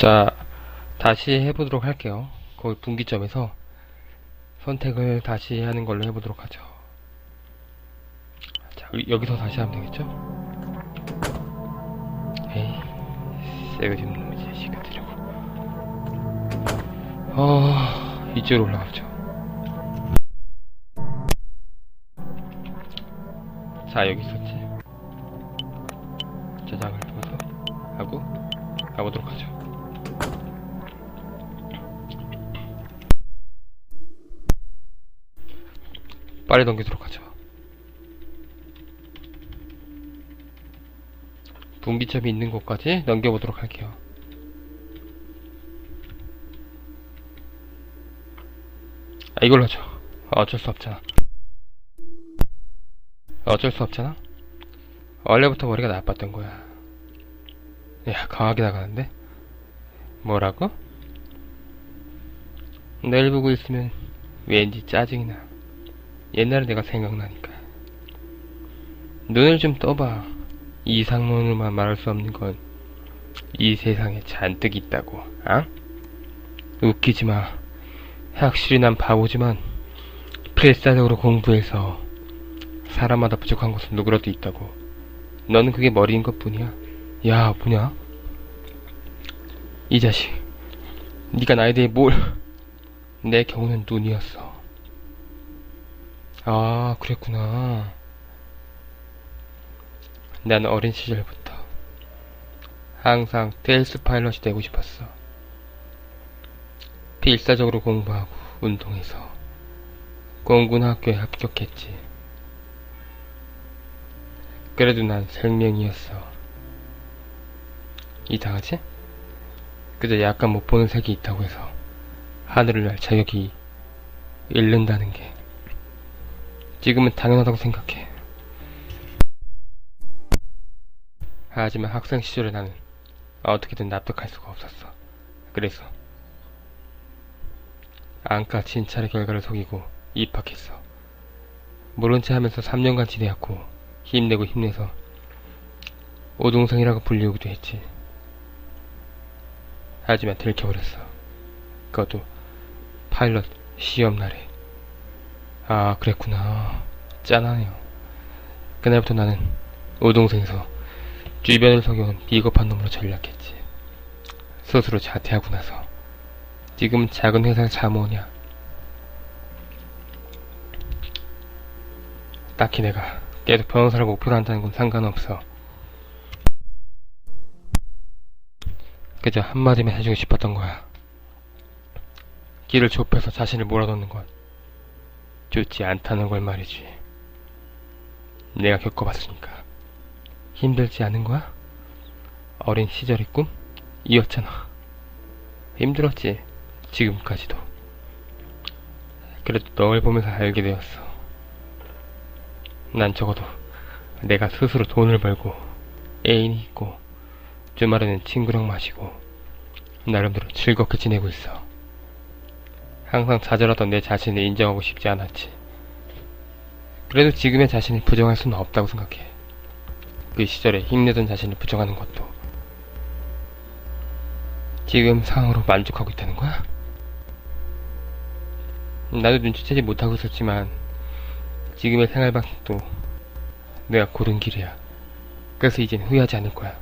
자, 다시 해보도록 할게요. 거기 분기점에서 선택을 다시 하는 걸로 해보도록 하죠. 자, 여- 여기서 다시 하면 되겠죠? 에이, 놈의 자식아 들이고. 어, 이쪽으로 올라가죠. 자, 여기 있었지. 저장을 통해서 하고 가보도록 하죠. 빨리 넘기도록 하죠. 분기점이 있는 곳까지 넘겨보도록 할게요. 아, 이걸로 하죠. 어쩔 수 없잖아. 어쩔 수 없잖아. 원래부터 머리가 나빴던 거야. 야, 강하게 나가는데? 뭐라고? 널 보고 있으면 왠지 짜증이 나. 옛날에 내가 생각나니까. 눈을 좀 떠봐. 이상론으로만 말할 수 없는 건 이 세상에 잔뜩 있다고, 아? 웃기지 마. 확실히 난 바보지만 필사적으로 공부해서 사람마다 부족한 것은 누구라도 있다고. 너는 그게 머리인 것 뿐이야. 야, 뭐냐? 이 자식. 네가 나에 대해 뭘... 내 경우는 눈이었어. 아, 그랬구나. 난 어린 시절부터 항상 델스 파일럿이 되고 싶었어. 필사적으로 공부하고 운동해서 공군 학교에 합격했지. 그래도 난 생명이었어. 이상하지? 그저 약간 못 보는 색이 있다고 해서 하늘을 날 자격이 잃는다는 게 지금은 당연하다고 생각해. 하지만 학생 시절에 나는 어떻게든 납득할 수가 없었어. 그래서 안과 진찰의 결과를 속이고 입학했어. 모른 체 하면서 3년간 지내었고 힘내고 힘내서 오동생이라고 불리우기도 했지. 하지만 들켜버렸어. 그것도 파일럿 시험 날에. 아, 그랬구나. 짠하네요. 그날부터 나는 오동생에서 주변을 속여온 비겁한 놈으로 전락했지. 스스로 자퇴하고 나서 지금 작은 회사 사무원이야. 딱히 내가 계속 변호사를 목표로 한다는 건 상관없어. 그저 한마디만 해주고 싶었던 거야. 길을 좁혀서 자신을 몰아넣는 건 좋지 않다는 걸 말이지. 내가 겪어봤으니까. 힘들지 않은 거야? 어린 시절의 꿈? 이었잖아. 힘들었지. 지금까지도. 그래도 널 보면서 알게 되었어. 난 적어도 내가 스스로 돈을 벌고 애인이 있고 주말에는 친구랑 마시고 나름대로 즐겁게 지내고 있어. 항상 좌절하던 내 자신을 인정하고 싶지 않았지. 그래도 지금의 자신을 부정할 수는 없다고 생각해. 그 시절에 힘내던 자신을 부정하는 것도 지금 상황으로 만족하고 있다는 거야? 나도 눈치채지 못하고 있었지만 지금의 생활 방식도 내가 고른 길이야. 그래서 이젠 후회하지 않을 거야.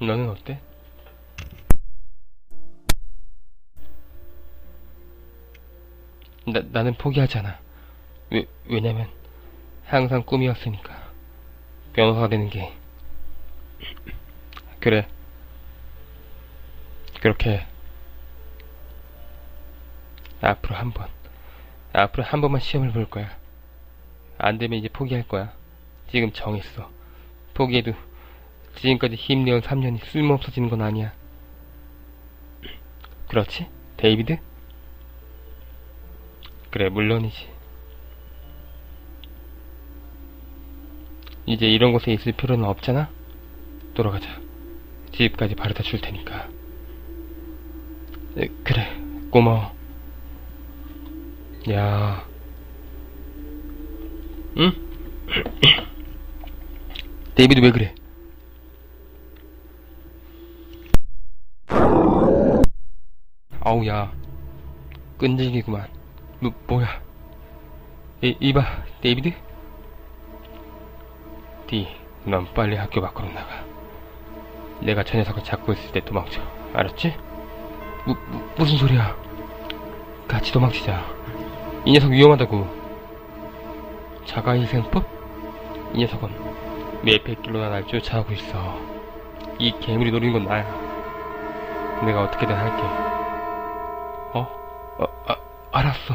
너는 어때? 나, 나는 포기하지 않아. 왜, 왜냐면 항상 꿈이었으니까. 변호사가 되는 게. 그래. 그렇게 앞으로 한 번, 앞으로 한 번만 시험을 볼 거야. 안 되면 이제 포기할 거야. 지금 정했어. 포기해도 지금까지 힘내온 3년이 쓸모없어지는 건 아니야. 그렇지? 데이비드? 그래, 물론이지. 이제 이런 곳에 있을 필요는 없잖아? 돌아가자. 집까지 바래다 줄 테니까. 에, 그래, 고마워. 야. 응? 데이비드 왜 그래? 아우 야 끈질기구만 뭐, 뭐야. 이, 이봐, 데이비드? 디, 넌 빨리 학교 밖으로 나가. 내가 저 녀석을 잡고 있을 때 도망쳐. 알았지? 무, 무, 무슨 소리야? 같이 도망치자. 이 녀석 위험하다고. 자가위생법? 이 녀석은 몇백 킬로나 날 쫓아오고 있어. 이 괴물이 노리는 건 나야. 내가 어떻게든 할게. 알았어.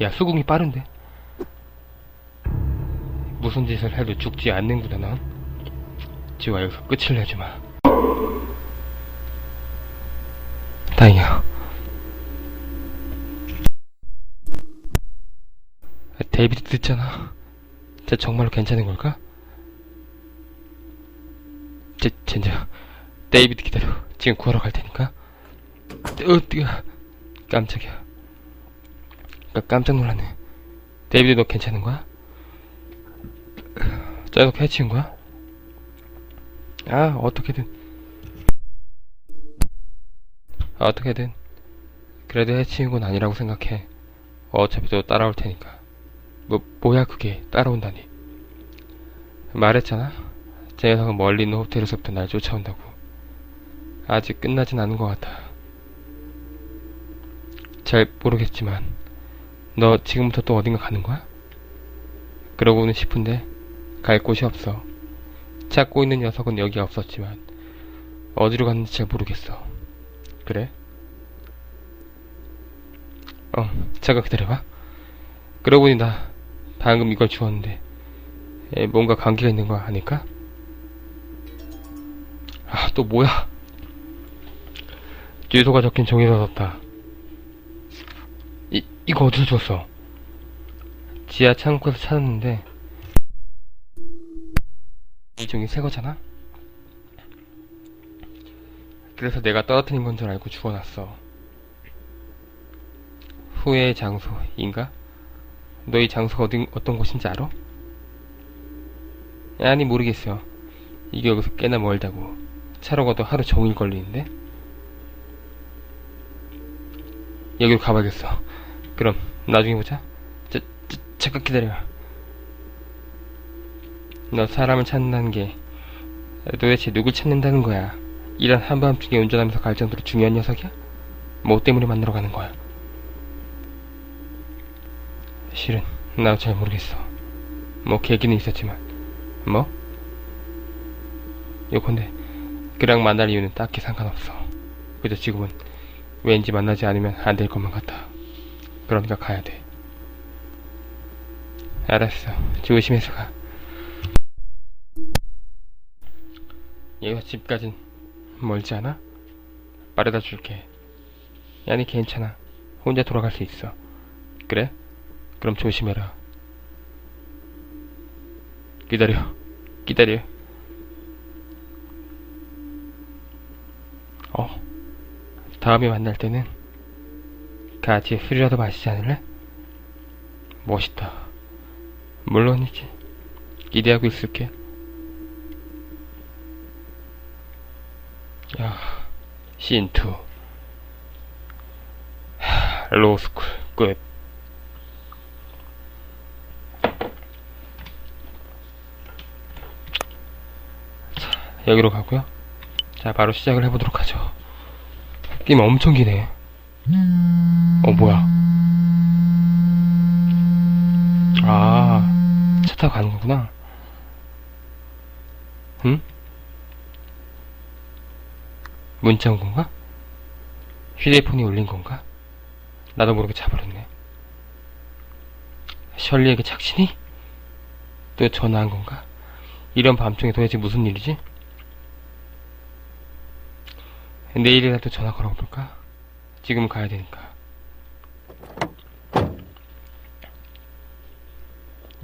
야, 수긍이 빠른데? 무슨 짓을 해도 죽지 않는구나, 넌. 지와 여기서 끝을 내주마. 다행이야. 데이비드 듣잖아. 쟤 정말로 괜찮은 걸까? 제, 젠장. 데이비드 기다려. 지금 구하러 갈 테니까. 어, 뜨거. 깜짝이야. 깜- 깜짝 놀랐네. 데이비드 너 괜찮은 거야? 저 녀석 해치운 거야? 아, 어떻게든. 어떻게든. 그래도 해치운 건 아니라고 생각해. 어차피 또 따라올 테니까. 뭐, 뭐야 그게 따라온다니. 말했잖아. 제 녀석은 멀리 있는 호텔에서부터 날 쫓아온다고. 아직 끝나진 않은 것 같아. 잘 모르겠지만, 너 지금부터 또 어딘가 가는 거야? 그러고는 싶은데, 갈 곳이 없어. 찾고 있는 녀석은 여기 없었지만, 어디로 갔는지 잘 모르겠어. 그래? 어, 잠깐 기다려봐. 그러고 보니 나 방금 이걸 주웠는데 에, 뭔가 관계가 있는 거 아닐까? 아, 또 뭐야? 주소가 적힌 종이가 떴다. 이, 이거 어디서 줬어? 지하 창고에서 찾았는데 이 종이 새 거잖아? 그래서 내가 떨어뜨린 건 줄 알고 주워놨어. 후회의 장소인가? 너이 장소가 어딘, 어떤 곳인지 알아? 아니 모르겠어. 이게 여기서 꽤나 멀다고. 차로 가도 하루 종일 걸리는데? 여기로 가봐야겠어. 그럼 나중에 보자. 자, 자, 잠깐 기다려. 너 사람을 찾는다는 게 도대체 누굴 찾는다는 거야? 이런 한밤중에 운전하면서 갈 정도로 중요한 녀석이야? 뭐 때문에 만나러 가는 거야? 실은 나도 잘 모르겠어. 뭐 계기는 있었지만 뭐? 요컨대 그랑 만날 이유는 딱히 상관없어. 그저 지금은 왠지 만나지 않으면 안 될 것만 같아. 그러니까 가야 돼. 알았어. 조심해서 가. 여기서 집까진 멀지 않아? 빠르다 줄게. 아니 괜찮아. 혼자 돌아갈 수 있어. 그래? 그럼 조심해라. 기다려. 기다려. 어. 다음에 만날 때는 같이 술이라도 마시지 않을래? 멋있다. 물론이지. 기대하고 있을게. 야, 신2. 로스쿨, 끝. 여기로 가고요. 자, 바로 시작을 해보도록 하죠. 게임 엄청 기네. 어, 뭐야. 아, 차 타고 가는 거구나. 응? 문자 온 건가? 휴대폰이 울린 건가? 나도 모르게 자버렸네. 셜리에게 착신이? 또 전화한 건가? 이런 밤중에 도대체 무슨 일이지? 내일이라도 전화 걸어볼까? 지금 가야 되니까.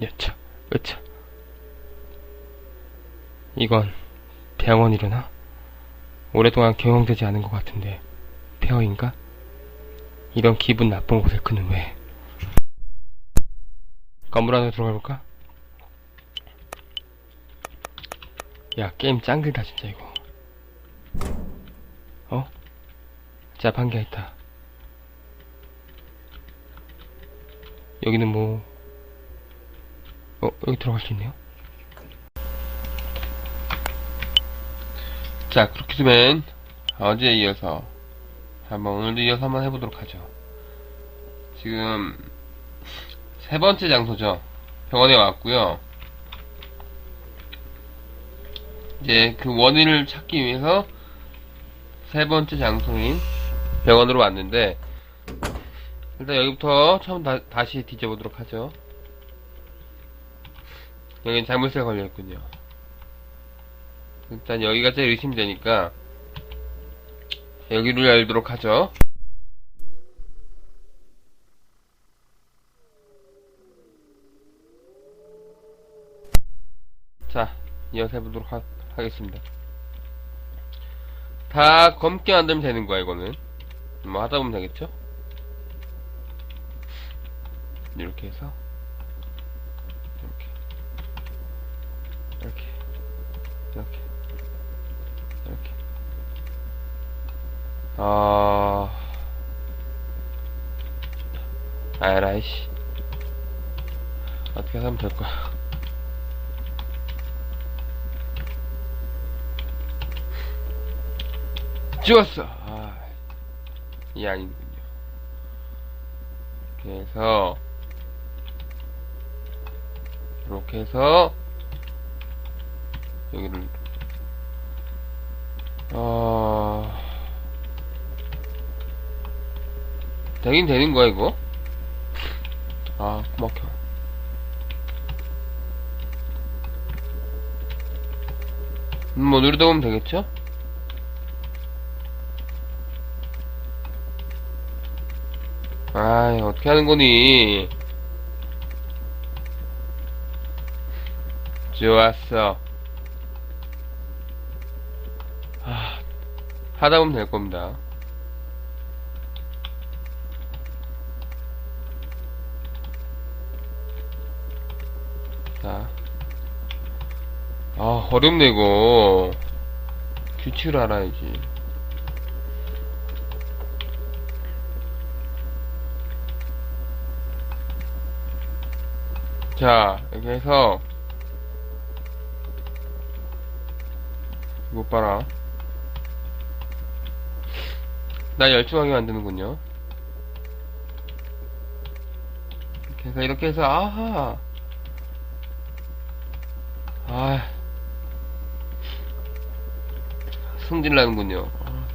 여차, 여차. 이건 병원이려나? 오랫동안 경영되지 않은 것 같은데 폐허인가? 이런 기분 나쁜 곳에 그는 왜? 건물 안에 들어가 볼까? 야 게임 짱글다 진짜 이거 어? 자판기가 있다 여기는 뭐 어, 여기 들어갈 수 있네요? 자, 그렇게 되면, 어제에 이어서, 한번 오늘도 이어서 한번 해보도록 하죠. 지금, 세 번째 장소죠. 병원에 왔고요 이제 그 원인을 찾기 위해서, 세 번째 장소인 병원으로 왔는데, 일단 여기부터 처음 다, 다시 뒤져보도록 하죠. 여긴 자물쇠가 걸려있군요. 일단 여기가 제일 의심되니까 여기를 열도록 하죠. 자, 이어서 해보도록 하, 하겠습니다. 다 검게 만들면 되는 거야, 이거는. 뭐 하다 보면 되겠죠? 이렇게 해서 이렇게 이렇게 이렇게. 이렇게. 아. 아라이씨. 어떻게 하면 될 거야? 찍었어! 아, 이 아니군요. 해서 이렇게 해서 여기를. 어. 되긴 되는 거야 이거? 아 막혀. 음, 뭐 누르다 보면 되겠죠? 아이 어떻게 하는 거니? 좋았어. 아, 하다 보면 될 겁니다. 자. 아, 어렵네, 이거. 규칙을 알아야지. 자, 이렇게 해서, 못 봐라. 나 열중하게 만드는군요. 해서, 이렇게 해서, 아하. 아. 승질 나는군요. 아.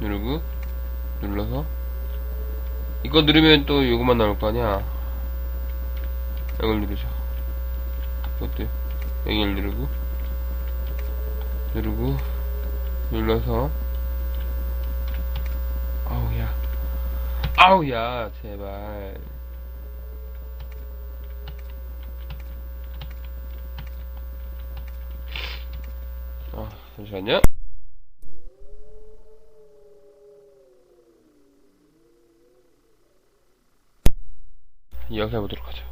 누르고, 눌러서. 이거 누르면 또 요거만 나올 거 아니야. 이걸 누르죠. 이것도 여기를 누르고 누르고 눌러서. 아우야. 아우야 제발. 아 잠시만요. 이어서 해보도록 하죠.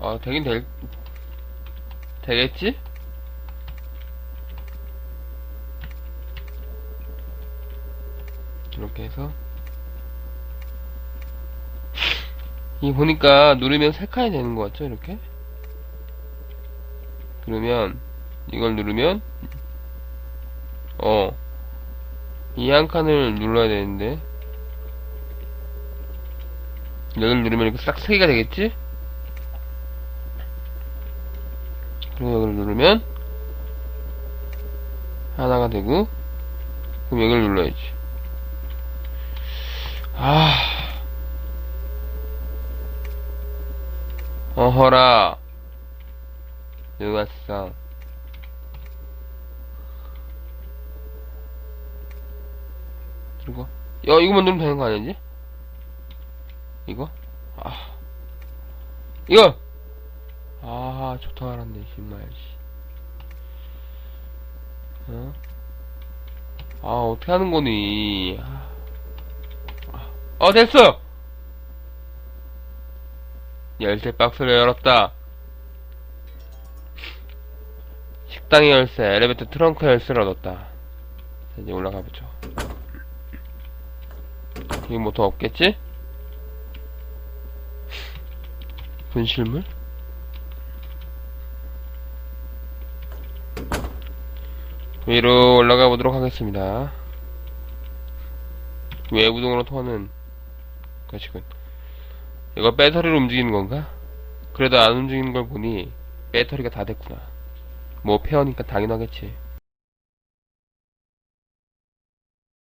아, 되긴 될, 되겠지? 이렇게 해서. 이 보니까 누르면 세 칸이 되는 것 같죠, 이렇게? 그러면, 이걸 누르면, 어, 이 한 칸을 눌러야 되는데, 여기를 누르면 이렇게 싹 세 개가 되겠지? 그리고 여기를 누르면 하나가 되고 그럼 여기를 눌러야지 아 어허라 여기 왔어 그리고 야 이거만 누르면 되는 거 아니지? 이거? 아 이거! 아, 좋다 알았네, 정말, 씨. 어? 아, 어떻게 하는 거니? 아, 어, 됐어! 열쇠 박스를 열었다. 식당의 열쇠, 엘리베이터 트렁크 열쇠를 얻었다. 자, 이제 올라가 보죠. 여기 뭐더 없겠지? 분실물? 위로 올라가 보도록 하겠습니다. 외부동으로 통하는 것이군. 이거 배터리를 움직이는 건가? 그래도 안 움직이는 걸 보니 배터리가 다 됐구나. 뭐 페어니까 당연하겠지.